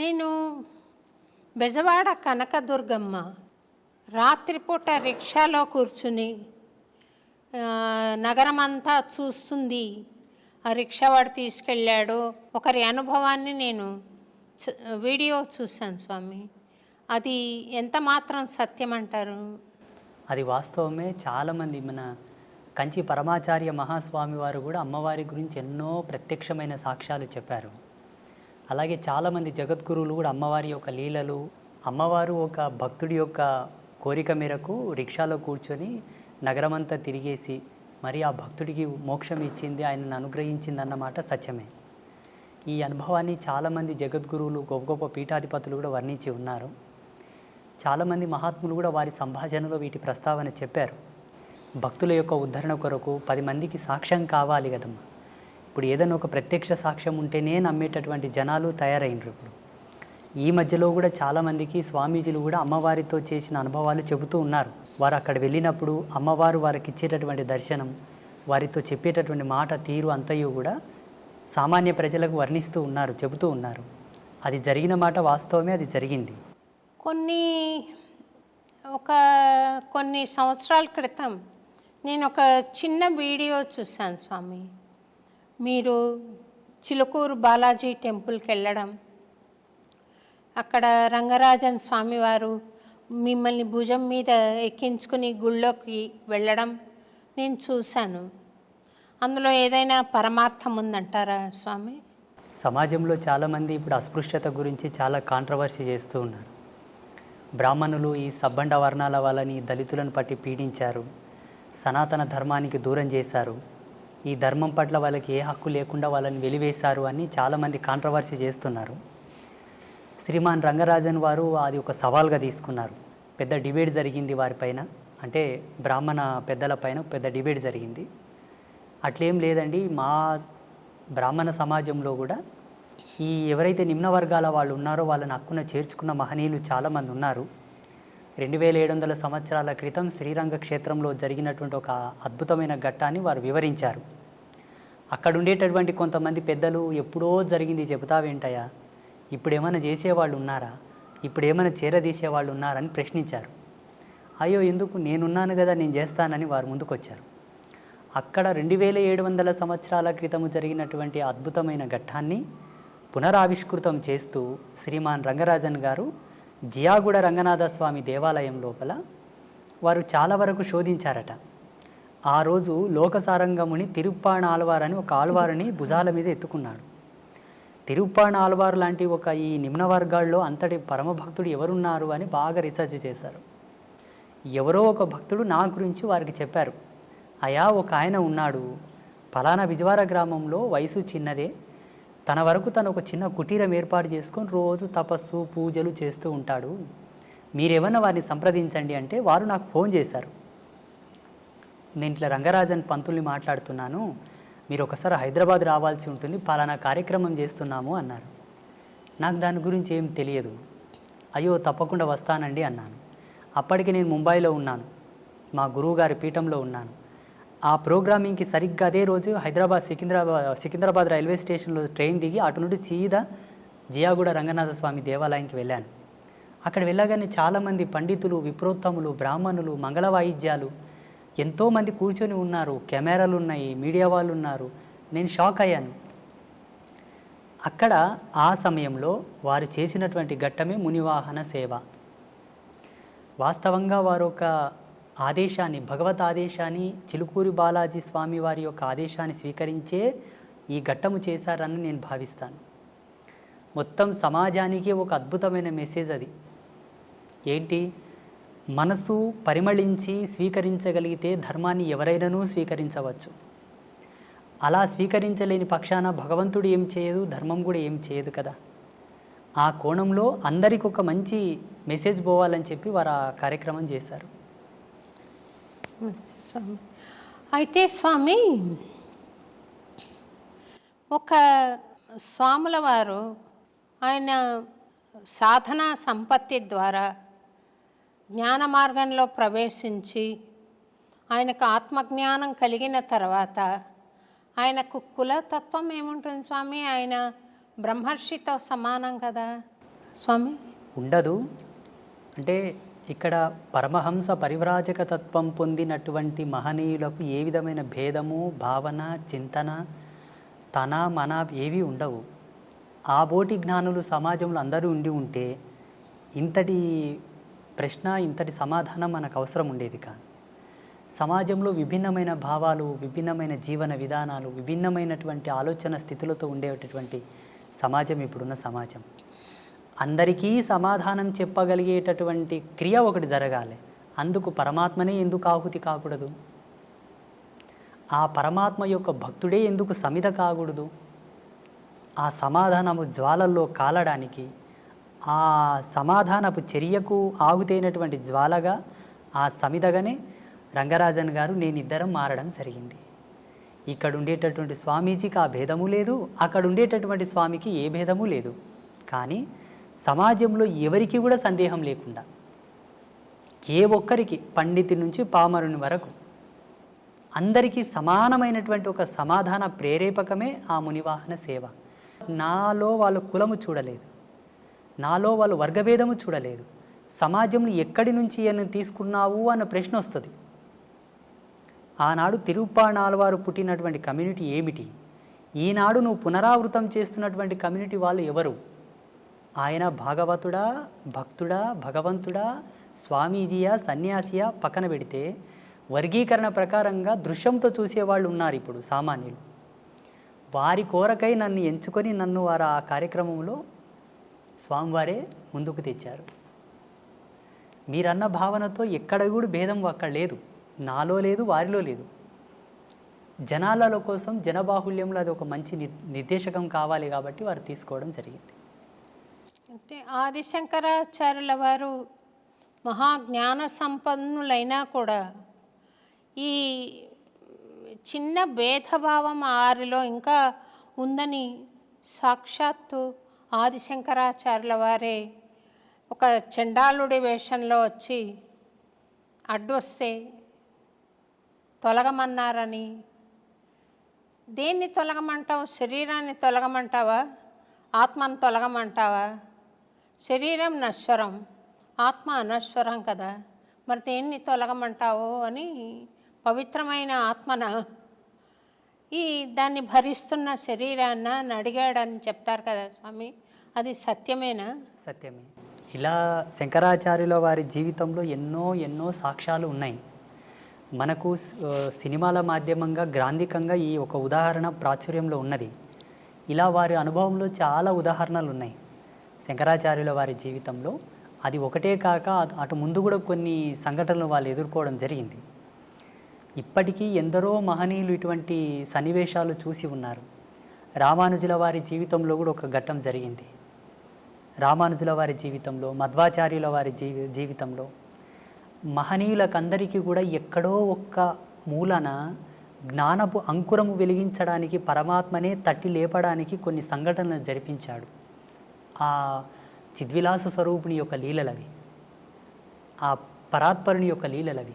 నేను బెజవాడ కనకదుర్గమ్మ. రాత్రిపూట రిక్షాలో కూర్చుని నగరమంతా చూస్తుంది. ఆ రిక్షా వాడు తీసుకెళ్ళాడు. ఒకరి అనుభవాన్ని నేను వీడియో చూశాను స్వామి. అది ఎంత మాత్రం సత్యం అంటారు అది వాస్తవమే. చాలామంది మన కంచి పరమాచార్య మహాస్వామి వారు కూడా అమ్మవారి గురించి ఎన్నో ప్రత్యక్షమైన సాక్ష్యాలు చెప్పారు. అలాగే చాలామంది జగద్గురువులు కూడా అమ్మవారి యొక్క లీలలు అమ్మవారు ఒక భక్తుడి యొక్క కోరిక మేరకు రిక్షాలో కూర్చొని నగరమంతా తిరిగేసి మరి ఆ భక్తుడికి మోక్షం ఇచ్చింది ఆయనను అనుగ్రహించింది అన్నమాట సత్యమే. ఈ అనుభవాన్ని చాలామంది జగద్గురువులు గొప్ప గొప్ప పీఠాధిపతులు కూడా వర్ణించి ఉన్నారు. చాలామంది మహాత్ములు కూడా వారి సంభాషణలో వీటి ప్రస్తావన చెప్పారు. భక్తుల యొక్క ఉద్ధరణ కొరకు పది మందికి సాక్ష్యం కావాలి కదమ్మా. ఇప్పుడు ఏదైనా ఒక ప్రత్యక్ష సాక్ష్యం ఉంటేనే నమ్మేటటువంటి జనాలు తయారైనరు ఇప్పుడు. ఈ మధ్యలో కూడా చాలామందికి స్వామీజీలు కూడా అమ్మవారితో చేసిన అనుభవాలు చెబుతూ ఉన్నారు. వారు అక్కడ వెళ్ళినప్పుడు అమ్మవారు వారికి ఇచ్చేటటువంటి దర్శనం వారితో చెప్పేటటువంటి మాట తీరు అంతయు కూడా సామాన్య ప్రజలకు వర్ణిస్తూ ఉన్నారు చెబుతూ ఉన్నారు. అది జరిగిన మాట వాస్తవమే అది జరిగింది. కొన్ని ఒక కొన్ని సంవత్సరాల క్రితం నేను ఒక చిన్న వీడియో చూశాను స్వామి. మీరు చిలుకూరు బాలాజీ టెంపుల్కి వెళ్ళడం అక్కడ రంగరాజన్ స్వామివారు మిమ్మల్ని భుజం మీద ఎక్కించుకుని గుళ్ళోకి వెళ్ళడం నేను చూశాను. అందులో ఏదైనా పరమార్థం ఉందంటారా స్వామి? సమాజంలో చాలామంది ఇప్పుడు అస్పృశ్యత గురించి చాలా కాంట్రవర్సీ చేస్తూ ఉన్నారు. బ్రాహ్మణులు ఈ సబ్బండ వర్ణాల వాళ్ళని దళితులను పట్టి పీడించారు సనాతన ధర్మానికి దూరం చేశారు ఈ ధర్మం పట్ల వాళ్ళకి ఏ హక్కు లేకుండా వాళ్ళని వెలివేశారు అని చాలామంది కాంట్రవర్సీ చేస్తున్నారు. శ్రీమాన్ రంగరాజన్ వారు అది ఒక సవాల్గా తీసుకున్నారు. పెద్ద డిబేట్ జరిగింది వారిపైన అంటే బ్రాహ్మణ పెద్దలపైన పెద్ద డిబేట్ జరిగింది. అట్లేం లేదండి మా బ్రాహ్మణ సమాజంలో కూడా ఈ ఎవరైతే నిమ్న వర్గాల వాళ్ళు ఉన్నారో వాళ్ళని హక్కున చేర్చుకున్న మహనీయులు చాలామంది ఉన్నారు. రెండు వేల ఏడు వందల సంవత్సరాల క్రితం శ్రీరంగ క్షేత్రంలో జరిగినటువంటి ఒక అద్భుతమైన ఘట్టాన్ని వారు వివరించారు. అక్కడ ఉండేటటువంటి కొంతమంది పెద్దలు ఎప్పుడో జరిగింది చెబుతావేంటయ్యా? ఇప్పుడు ఏమైనా చేసేవాళ్ళు ఉన్నారా? ఇప్పుడు ఏమైనా చేరదీసేవాళ్ళు ఉన్నారని ప్రశ్నించారు. అయ్యో ఎందుకు? నేనున్నాను కదా నేను చేస్తానని వారు ముందుకొచ్చారు. అక్కడ రెండు వేల ఏడు వందల సంవత్సరాల క్రితము జరిగినటువంటి అద్భుతమైన ఘట్టాన్ని పునరావిష్కృతం చేస్తూ శ్రీమాన్ రంగరాజన్ గారు జియాగూడ రంగనాథ స్వామి దేవాలయం లోపల వారు చాలా వరకు శోధించారట. ఆ రోజు లోకసారంగముని తిరుప్పాణ ఆల్వార్ అని ఒక ఆల్వారుని భుజాల మీద ఎత్తుకున్నాడు. తిరుప్పాణ ఆల్వార్ లాంటి ఒక ఈ నిమ్న వర్గాల్లో అంతటి పరమభక్తుడు ఎవరున్నారు అని బాగా రీసెర్చ్ చేశారు. ఎవరో ఒక భక్తుడు నా గురించి వారికి చెప్పారు. అయా ఒక ఆయన ఉన్నాడు. ఫలానా విజవార గ్రామంలో వయసు చిన్నదే. తన వరకు తను ఒక చిన్న కుటీరం ఏర్పాటు చేసుకొని రోజు తపస్సు పూజలు చేస్తూ ఉంటాడు. మీరేమన్నా వారిని సంప్రదించండి అంటే వారు నాకు ఫోన్ చేశారు. నేను ఇట్లా రంగరాజన్ పంతుల్ని మాట్లాడుతున్నాను. మీరు ఒకసారి హైదరాబాద్ రావాల్సి ఉంటుంది. పలానా కార్యక్రమం చేస్తున్నాము అన్నారు. నాకు దాని గురించి ఏం తెలియదు. అయ్యో తప్పకుండా వస్తానండి అన్నాను. అప్పటికి నేను ముంబైలో ఉన్నాను. మా గురువుగారి పీఠంలో ఉన్నాను. ఆ ప్రోగ్రామింగ్కి సరిగ్గా అదే రోజు హైదరాబాద్ సికింద్రాబాద్ సికింద్రాబాద్ రైల్వే స్టేషన్లో ట్రైన్ దిగి అటు నుండి సీదా జియాగూడ రంగనాథ స్వామి దేవాలయానికి వెళ్ళాను. అక్కడ వెళ్ళగానే చాలామంది పండితులు విప్రోత్తములు బ్రాహ్మణులు మంగళ వాయిద్యాలు ఎంతోమంది కూర్చొని ఉన్నారు కెమెరాలు ఉన్నాయి మీడియా వాళ్ళు ఉన్నారు. నేను షాక్ అయ్యాను. అక్కడ ఆ సమయంలో వారు చేసినటువంటి ఘట్టమే మునివాహన సేవ. వాస్తవంగా వారు ఒక ఆదేశాన్ని భగవత్ ఆదేశాన్ని చిలుకూరి బాలాజీ స్వామి వారి యొక్క ఆదేశాన్ని స్వీకరించే ఈ ఘట్టము చేశారని నేను భావిస్తాను. మొత్తం సమాజానికి ఒక అద్భుతమైన మెసేజ్ అది. ఏంటి? మనసు పరిమళించి స్వీకరించగలిగితే ధర్మాన్ని ఎవరైనానూ స్వీకరించవచ్చు. అలా స్వీకరించలేని పక్షాన భగవంతుడు ఏం చేయదు ధర్మం కూడా ఏం చేయదు కదా. ఆ కోణంలో అందరికి ఒక మంచి మెసేజ్ పోవాలని చెప్పి వారు ఆ కార్యక్రమం చేశారు. స్వామి. అయితే స్వామి ఒక స్వాముల వారు ఆయన సాధన సంపత్తి ద్వారా జ్ఞాన మార్గంలో ప్రవేశించి ఆయనకు ఆత్మజ్ఞానం కలిగిన తర్వాత ఆయనకు కులతత్వం ఏముంటుంది స్వామి? ఆయన బ్రహ్మర్షితో సమానం కదా స్వామి? ఉండదు. అంటే ఇక్కడ పరమహంస పరివ్రాజక తత్వం పొందినటువంటి మహనీయులకు ఏ విధమైన భేదము భావన చింతన తన మన ఏవి ఉండవు. ఆ బోటి జ్ఞానులు సమాజంలో అందరూ ఉండి ఉంటే ఇంతటి ప్రశ్న ఇంతటి సమాధానం మనకు అవసరం ఉండేది కాదు. సమాజంలో విభిన్నమైన భావాలు విభిన్నమైన జీవన విధానాలు విభిన్నమైనటువంటి ఆలోచన స్థితులతో ఉండేటటువంటి సమాజం ఇప్పుడున్న సమాజం. అందరికీ సమాధానం చెప్పగలిగేటటువంటి క్రియ ఒకటి జరగాలి. అందుకు పరమాత్మనే ఎందుకు ఆహుతి కాకూడదు? ఆ పరమాత్మ యొక్క భక్తుడే ఎందుకు సమిద కాకూడదు? ఆ సమాధానము జ్వాలల్లో కాలడానికి ఆ సమాధానపు చర్యకు ఆహుతైనటువంటి జ్వాలగా ఆ సమిదగానే రంగరాజన్ గారు నేనిద్దరం మారడం జరిగింది. ఇక్కడ ఉండేటటువంటి స్వామీజీకి ఆ భేదము లేదు అక్కడ ఉండేటటువంటి స్వామికి ఏ భేదము లేదు. కానీ సమాజంలో ఎవరికి కూడా సందేహం లేకుండా ఏ ఒక్కరికి పండితి నుంచి పామరుని వరకు అందరికీ సమానమైనటువంటి ఒక సమాధాన ప్రేరేపకమే ఆ మునివాహన సేవ. నాలో వాళ్ళ కులము చూడలేదు. నాలో వాళ్ళు వర్గభేదము చూడలేదు. సమాజంలో ఎక్కడి నుంచి అని తీసుకున్నావు అన్న ప్రశ్న వస్తుంది. ఆనాడు తిరుప్పాణాలవారు పుట్టినటువంటి కమ్యూనిటీ ఏమిటి? ఈనాడు నువ్వు పునరావృతం చేస్తున్నటువంటి కమ్యూనిటీ వాళ్ళు ఎవరు? ఆయన భాగవతుడా భక్తుడా భగవంతుడా స్వామీజీయా సన్యాసియా పక్కన పెడితే వర్గీకరణ ప్రకారంగా దృశ్యంతో చూసేవాళ్ళు ఉన్నారు ఇప్పుడు సామాన్యులు. వారి కోరకై నన్ను ఎంచుకొని నన్ను వారు ఆ కార్యక్రమంలో స్వామివారే ముందుకు తెచ్చారు. మీరన్న భావనతో ఎక్కడ కూడా భేదం అక్కడ లేదు. నాలో లేదు వారిలో లేదు. జనాలలో కోసం జనబాహుల్యంలో అది ఒక మంచి ని- నిర్దేశకం కావాలి కాబట్టి వారు తీసుకోవడం జరిగింది. అంటే ఆదిశంకరాచార్యుల వారు మహాజ్ఞాన సంపన్నులైనా కూడా ఈ చిన్న భేదభావం ఆరిలో ఇంకా ఉందని సాక్షాత్తు ఆదిశంకరాచార్యుల వారే ఒక చండాలుడి వేషంలో వచ్చి అడ్డొస్తే తొలగమన్నారని. దేన్ని తొలగమంటావు? శరీరాన్ని తొలగమంటావా? ఆత్మను తొలగమంటావా? శరీరం నశ్వరం ఆత్మ అనశ్వరం కదా. మరి దేన్ని తొలగమంటావు అని పవిత్రమైన ఆత్మన ఈ దాన్ని భరిస్తున్న శరీరాన్న అని అడిగాడని చెప్తారు కదా స్వామి. అది సత్యమేనా? సత్యమే. ఇలా శంకరాచార్యుల వారి జీవితంలో ఎన్నో ఎన్నో సాక్ష్యాలు ఉన్నాయి. మనకు సినిమాల మాధ్యమంగా గ్రాంధికంగా ఈ ఒక ఉదాహరణ ప్రాచుర్యంలో ఉన్నది. ఇలా వారి అనుభవంలో చాలా ఉదాహరణలు ఉన్నాయి. శంకరాచార్యుల వారి జీవితంలో అది ఒకటే కాక అటు- ముందు కూడా కొన్ని సంఘటనలు వాళ్ళు ఎదుర్కోవడం జరిగింది. ఇప్పటికీ ఎందరో మహనీయులు ఇటువంటి సన్నివేశాలు చూసి ఉన్నారు. రామానుజుల వారి జీవితంలో కూడా ఒక ఘట్టం జరిగింది. రామానుజుల వారి జీవితంలో మధ్వాచార్యుల వారి జీవి జీవితంలో మహనీయులకందరికీ కూడా ఎక్కడో ఒక్క మూలన జ్ఞానపు అంకురము వెలిగించడానికి పరమాత్మనే తట్టి లేపడానికి కొన్ని సంఘటనలు జరిపించాడు. ఆ చిద్విలాస స్వరూపుని యొక్క లీలలవి ఆ పరాత్పరుని యొక్క లీలలవి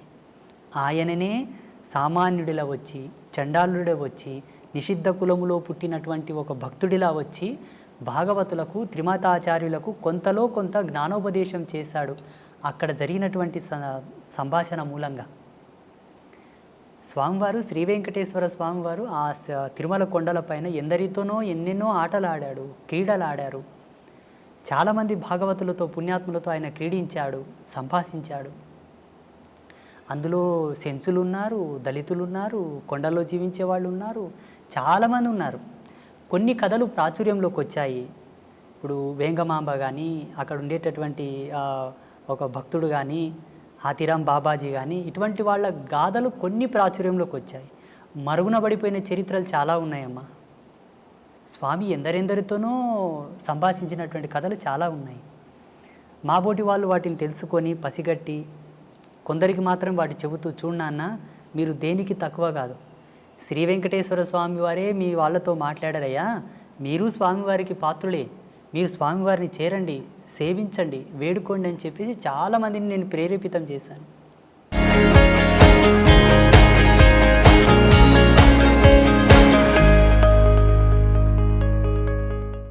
ఆయననే సామాన్యుడిలా వచ్చి చండాలుడిలా వచ్చి నిషిద్ధ కులములో పుట్టినటువంటి ఒక భక్తుడిలా వచ్చి భాగవతులకు త్రిమతాచార్యులకు కొంతలో కొంత జ్ఞానోపదేశం చేశాడు అక్కడ జరిగినటువంటి స- సంభాషణ మూలంగా. స్వామివారు శ్రీ వెంకటేశ్వర స్వామివారు ఆ తిరుమల కొండలపైన ఎందరితోనో ఎన్నెన్నో ఆటలాడాడు క్రీడలాడారు. చాలామంది భాగవతులతో పుణ్యాత్ములతో ఆయన క్రీడించాడు సంభాషించాడు. అందులో సెన్సులు ఉన్నారు దళితులు ఉన్నారు కొండల్లో జీవించే వాళ్ళు ఉన్నారు చాలామంది ఉన్నారు. కొన్ని కథలు ప్రాచుర్యంలోకి వచ్చాయి. ఇప్పుడు వేంగమాంబ కానీ అక్కడ ఉండేటటువంటి ఒక భక్తుడు కానీ హాతిరాం బాబాజీ కానీ ఇటువంటి వాళ్ళ గాథలు కొన్ని ప్రాచుర్యంలోకి వచ్చాయి. మరుగున పడిపోయిన చరిత్రలు చాలా ఉన్నాయమ్మా. స్వామి ఎందరెందరితోనో సంభాషించినటువంటి కథలు చాలా ఉన్నాయి. మాబోటి వాళ్ళు వాటిని తెలుసుకొని పసిగట్టి కొందరికి మాత్రం వాటి చెబుతూ చూడనాన్న మీరు దేనికి తక్కువ కాదు. శ్రీ వెంకటేశ్వర స్వామి వారే మీ వాళ్ళతో మాట్లాడారయ్యా. మీరు స్వామివారికి పాత్రులే. మీరు స్వామివారిని చేరండి సేవించండి వేడుకోండి అని చెప్పేసి చాలామందిని నేను ప్రేరేపితం చేశాను.